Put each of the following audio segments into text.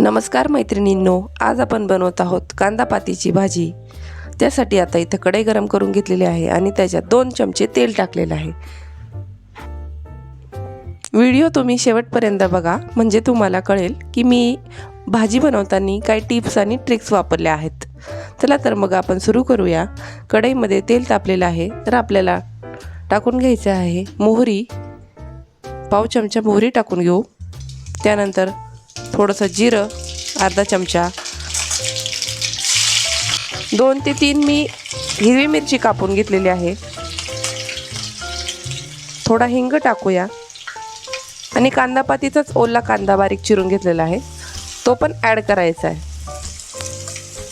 नमस्कार मैत्रिणींनो आज आपण बनवत आहोत कांदा पातीची भाजी. त्यासाठी आता इथं कढई गरम करून घेतलेली आहे आणि त्याच्यात दोन चमचे तेल टाकलेलं आहे. व्हिडिओ तुम्ही शेवटपर्यंत बघा म्हणजे तुम्हाला कळेल की मी भाजी बनवताना काही टिप्स आणि ट्रिक्स वापरल्या आहेत. चला तर मग आपण सुरू करूया. कढईमध्ये तेल तापलेलं आहे तर आपल्याला टाकून घ्यायचं आहे मोहरी. पाव चमचा मोहरी टाकून घेऊ. त्यानंतर थोडंसं जिरं अर्धा चमचा. दोन ते तीन मी हिरवी मिरची कापून घेतलेली आहे. थोडा हिंग टाकूया. आणि कांदापातीचाच ओला कांदा बारीक चिरून घेतलेला आहे. तो पण ॲड करायचा आहे.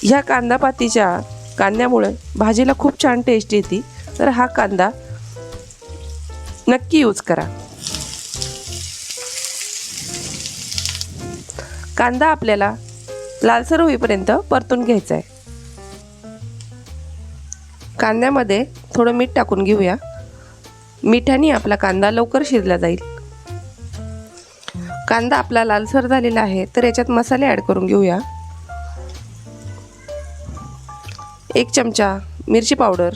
ह्या कांदापातीच्या कांद्यामुळे भाजीला खूप छान टेस्ट येते. तर हा कांदा नक्की यूज करा. कांदा आपल्याला लालसर होईपर्यंत परतून घ्यायचा आहे कांद्यामध्ये थोडं मीठ टाकून घेऊया. मिठाने आपला कांदा लवकर शिजला जाईल. कांदा आपला लालसर झालेला आहे तर याच्यात मसाले ॲड करून घेऊया. एक चमचा मिरची पावडर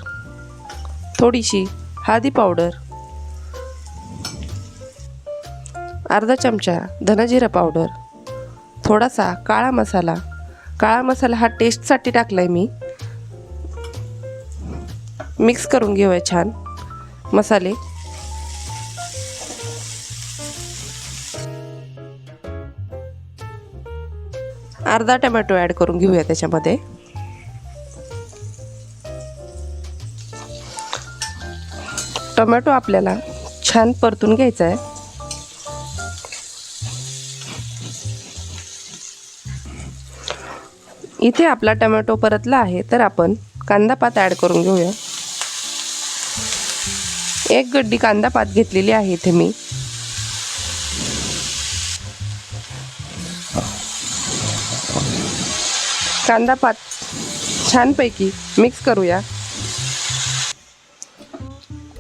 थोडीशी हळदी पावडर अर्धा चमचा धनजिरा पावडर थोडासा काळा मसाला. काळा मसाला हा टेस्टसाठी टाकला आहे मी. मिक्स करून घेऊया छान मसाले. अर्धा टमॅटो ॲड करून घेऊया त्याच्यामध्ये. टोमॅटो आपल्याला छान परतून घ्यायचा आहे इथे आपला टमॅटो परतला आहे तर आपण कांदा पात ॲड करून घेऊया. एक गड्डी कांदा पात घेतलेली आहे इथे मी. कांदा पात छानपैकी मिक्स करूया.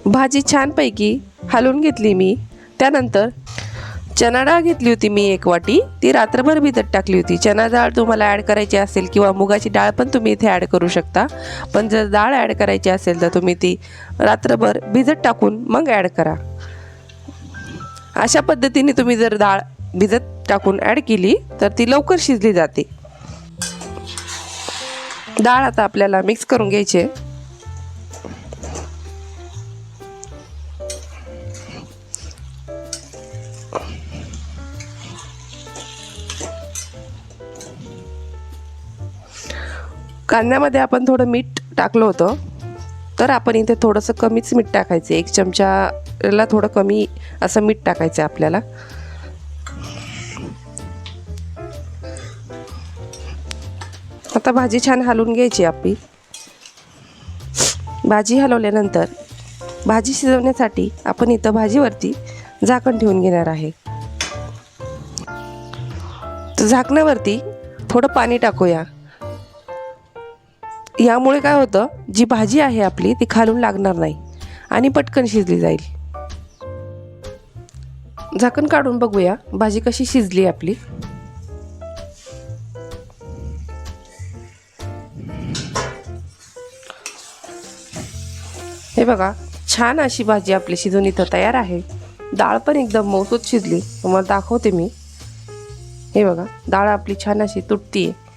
भाजी छानपैकी हलवून घेतली मी. त्यानंतर चना डाळ घेतली होती मी एक वाटी. ती रात्रभर भिजत टाकली होती. चना डाळ तुम्हाला ॲड करायची असेल किंवा मुगाची डाळ पण तुम्ही इथे ॲड करू शकता. पण जर डाळ ॲड करायची असेल तर तुम्ही ती रात्रभर भिजत टाकून मग ॲड करा. अशा पद्धतीने तुम्ही जर डाळ भिजत टाकून ॲड केली तर ती लवकर शिजली जाते. डाळ आता आपल्याला मिक्स करून घ्यायची आहे. कांद्यामध्ये आपण थोडं मीठ टाकलं होतं तर आपण इथे थोडंसं कमीच मीठ टाकायचं. एक चमच्याला थोडं कमी असं मीठ टाकायचं आहे आपल्याला. आता भाजी छान हलवून घ्यायची आपली. भाजी हलवल्यानंतर भाजी शिजवण्यासाठी आपण इथं भाजीवरती झाकण ठेवून घेणार आहे. तर झाकणावरती थोडं पाणी टाकूया. यामुळे काय होतं जी भाजी आहे आपली ती खालून लागणार नाही आणि पटकन शिजली जाईल. झाकण काढून बघूया भाजी कशी शिजली आपली. हे बघा छान अशी भाजी आपली शिजून इथं तयार आहे. डाळ पण एकदम मऊसूत शिजली. तुम्हाला दाखवते मी. हे बघा डाळ आपली छान अशी तुटतीये.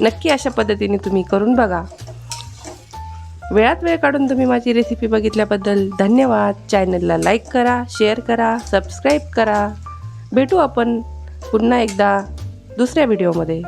नक्की अशा पद्धतीने तुम्ही करून बघा. वेळात वेळ काढून तुम्ही माझी रेसिपी बघितल्याबद्दल धन्यवाद. चॅनलला लाईक करा शेअर करा सबस्क्राईब करा. भेटू आपण पुन्हा एकदा दुसऱ्या व्हिडिओमध्ये